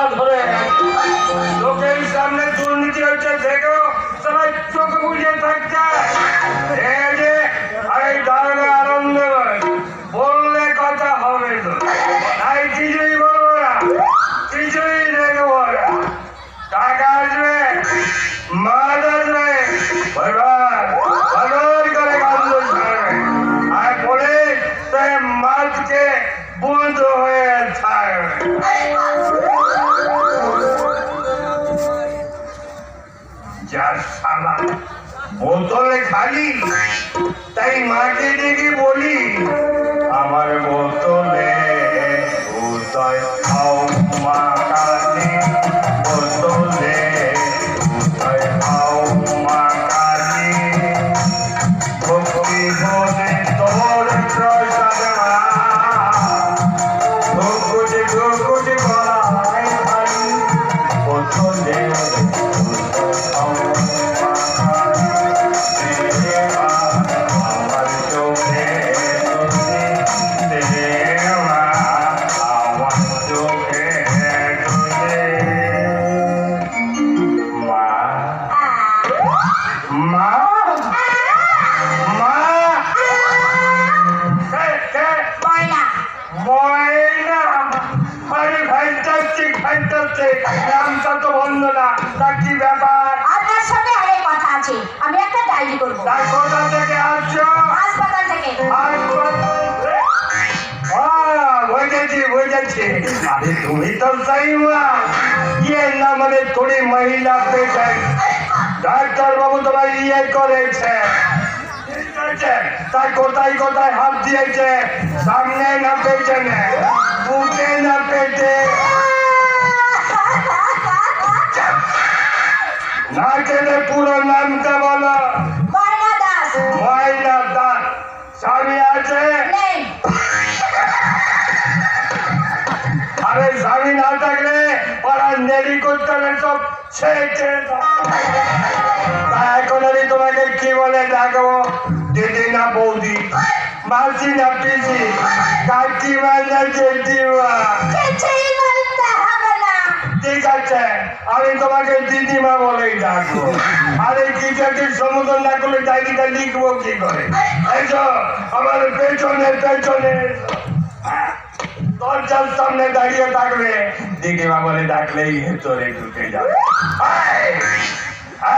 না ধরে। লোকের সামনে দুর্নীতি হচ্ছে দেখো, সবাই চোখ বুঝে থাকছে। এই আনন্দ বললে কথা হবে তো। তাই কিছুই বলব টাকা আসবে, মাল বোতলে খালি তাই মাকে ডেকে বলি মা! মা! ময়না। ময়না! আরে ঘাইটাচ্ছে ঘাইটাচ্ছে নামটা তো বন্ধ না তা কি ব্যাপার? আপনার সাথে অনেক কথা আছে আমি একটা ডায়েরি করব। তার কোথা থেকে আসছো? হাসপাতাল থেকে। তুমি তো সাইমা ইয়ে না মানে থোড়ি মহিলা পেশেন্ট ডাক্তার বাবু তোমার ইয়ে করেছে। ঠিক আছে? তা কোথায় কোথায় হাত দিয়েছে সামনে না পেছনে? বুকে না পেটে? না কেলে পুরো নামটা বলো। ময়না দাস স্বামী আছে? আরে স্বামী না থাকলে ওরা নেরি করতে হবে সব ছেড়ে ছেড়ে দাও। তা এখন আমি তোমাকে কি বলে ডাকবো? দিদি না বৌদি। মাসি না পিসি। কাকিমা না জেঠিমা ঠিক আছে আমি তোমাকে দিদিমা বলেই ডাকবো। আরে কিছু একটু সমুদ্র না করলে ডায়েরিটা লিখব কি করে? এই আমার পেছনে পেছনে দরজার সামনে দাঁড়িয়ে থাকবে। দিদিমা বলে ডাকলেই ভেতরে ঢুকে যাবে।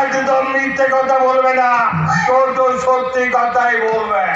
একদম মিথ্যে কথা বলবে না। তোর তো সত্যি কথাই বলবে।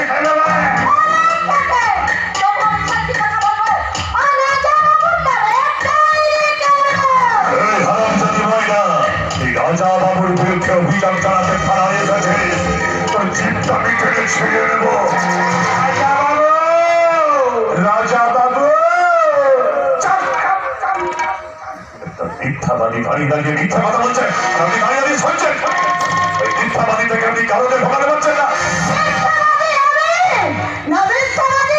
আমি রাজা বাবু! মিথ্যাবাদী দাঁড়িয়ে দাঁড়িয়ে মিথ্যা কথা বলছেন আর আপনি দাঁড়িয়ে দাঁড়িয়ে শুনছেন মিথ্যাবাদী থেকে ঢোকাতে পারছেন না মিথ্যাবাদী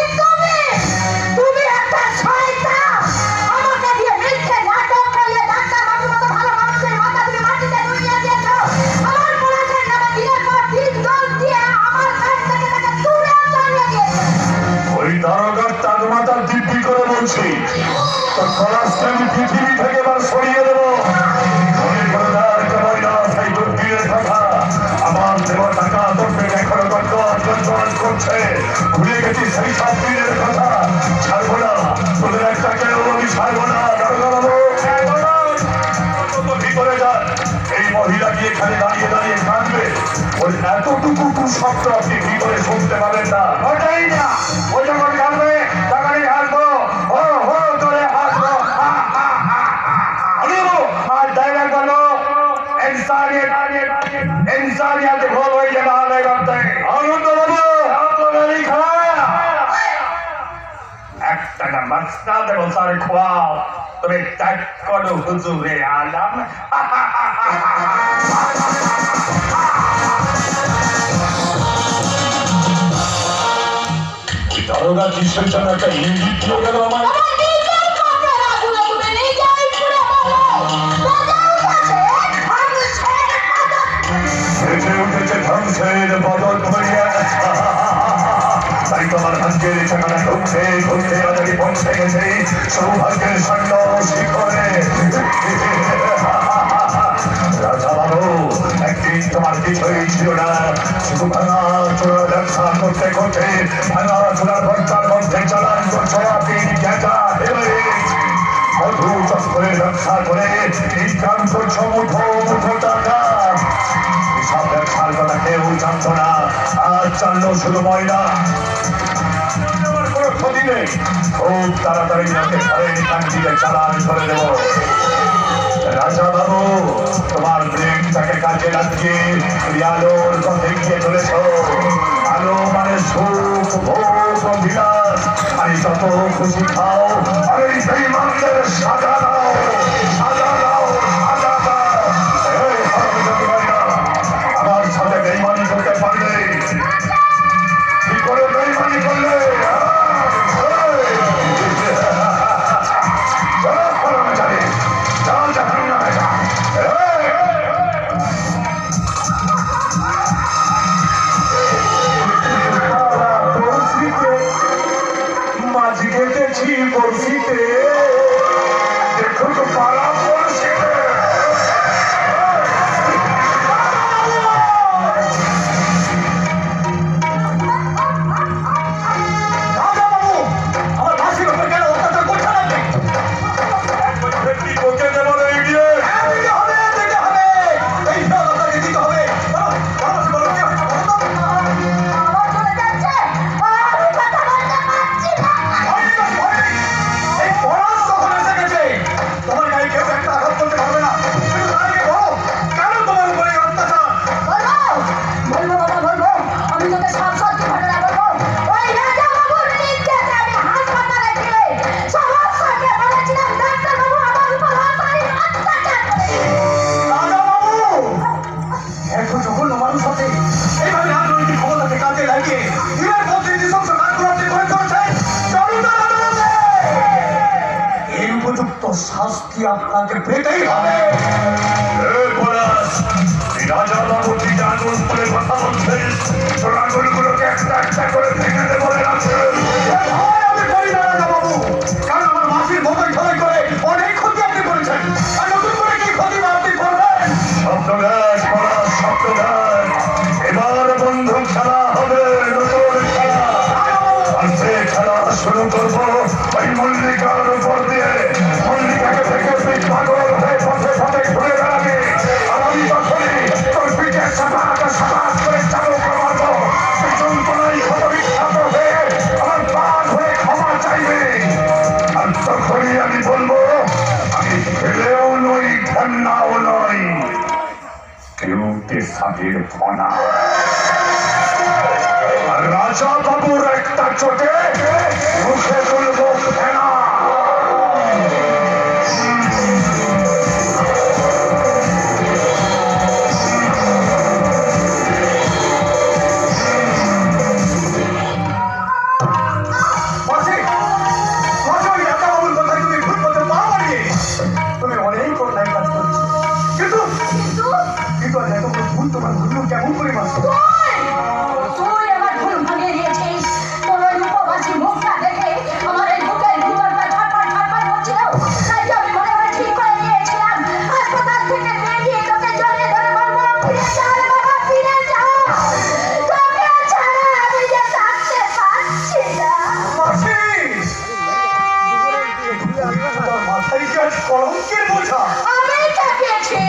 ভুলে গেছি সেই কি এখানে দাঁড়িয়ে দাঁড়িয়ে কাঁদবে? ওর এতটুকু শব্দ আপনি ভিতরে শুনতে পারেন না। ওটাই না ও আপনাদের ওসার খোয়াও তবে ত্যাগ করো হুজুরে আলাম দারোগা কৃষ্ণচন্দ্র একটা ইঙ্গিত দিল কেন আমার আজকের ঠিকানা শুনছে শুনছে বাজারে পৌঁছে গেছে। সৌভাগ্যের স্বর্ণ শিখরে রাজা বাবু, একদিন তোমার কিছুই ছিল না। শুধু ভাঙা চোরা ব্যবসা করতে করতে ভাঙা চোরার ব্যবসার মধ্যে করে শুধু ময়না অর্থ দিবে ও তাড়াতাড়ি যাতে ঘরের কান দিলে চালান করে দেব। রাজা বাবু, তোমার ব্রেনটাকে কাজে লাগিয়ে তুমি আলোর পথে এগিয়ে চলেছ। আলো মানে সুখ, ভোগ, অভিলাষ। আমি যত খুশি খাও, আমি সেই মানুষের সাজা দাও সাজা দাও। আমি বলব, আমি ছেলেও নই কন্যাও নই। কেউ পেশাদের ফনা রাজা বাবুর একটা চোখে মুখে কলঙ্কের বোঝা। আমার কাছে আছে